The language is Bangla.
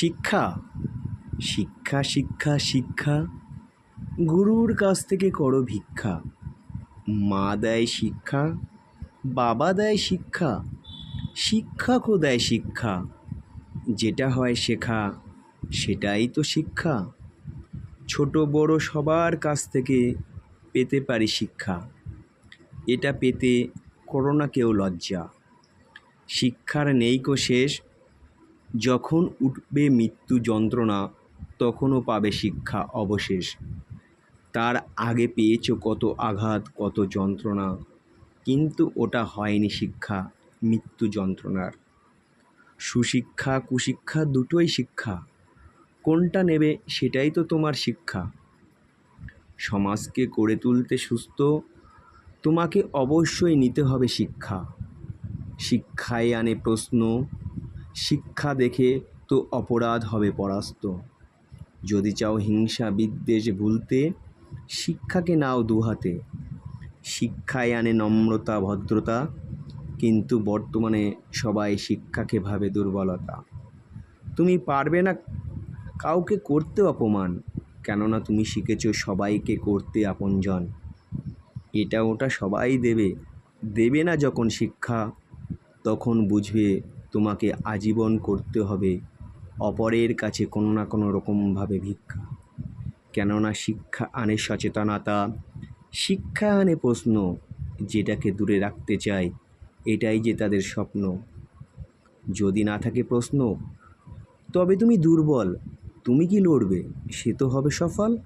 শিক্ষা? শিক্ষা শিক্ষা শিক্ষা। গুরুর কাছ থেকে করো ভিক্ষা। মা দেয় শিক্ষা, বাবা দেয় শিক্ষা, শিক্ষকও দেয় শিক্ষা। যেটা হয় শেখা, সেটাই তো শিক্ষা। ছোট বড় সবার কাছ থেকে পেতে পারি শিক্ষা। এটা পেতে করো না কেউ লজ্জা। শিক্ষার নেই কো শেষ যখন উঠবে মৃত্যু যন্ত্রণা, তখনও পাবে শিক্ষা অবশেষ। তার আগে পেয়েছ কত আঘাত, কত যন্ত্রণা, কিন্তু ওটা হয়নি শিক্ষা, মৃত্যু যন্ত্রণার। সুশিক্ষা, কুশিক্ষা দুটোই শিক্ষা। কোনটা নেবে সেটাই তো তোমার শিক্ষা। সমাজকে গড়ে তুলতে সুস্থ, তোমাকে অবশ্যই নিতে হবে শিক্ষা। শিক্ষায় আনে প্রশ্ন শিক্ষা দেখে তো অপরাধ হবে পরাস্ত। যদি চাও হিংসা বিদ্বেষ ভুলতে, শিক্ষাকে নাও দুহাতে শিক্ষায় আনে নম্রতা, ভদ্রতা, কিন্তু বর্তমানে সবাই শিক্ষাকে ভাবে দুর্বলতা। তুমি পারবে না কাউকে করতে অপমান, কেননা তুমি শিখেছো সবাইকে করতে আপনজন। এটা ওটা সবাই দেবে। দেবে না যখন শিক্ষা, তখন বুঝবে তোমাকে আজীবন করতে হবে অপরের কাছে কোনো না কোনো রকমভাবে ভিক্ষা। কেননা শিক্ষা আনে সচেতনতা, শিক্ষা আনে প্রশ্ন, যেটাকে দূরে রাখতে চায়, এটাই যে তাদের স্বপ্ন। যদি না থাকে প্রশ্ন, তবে তুমি দুর্বল, তুমি কি লড়বে, সে তো হবে সফল।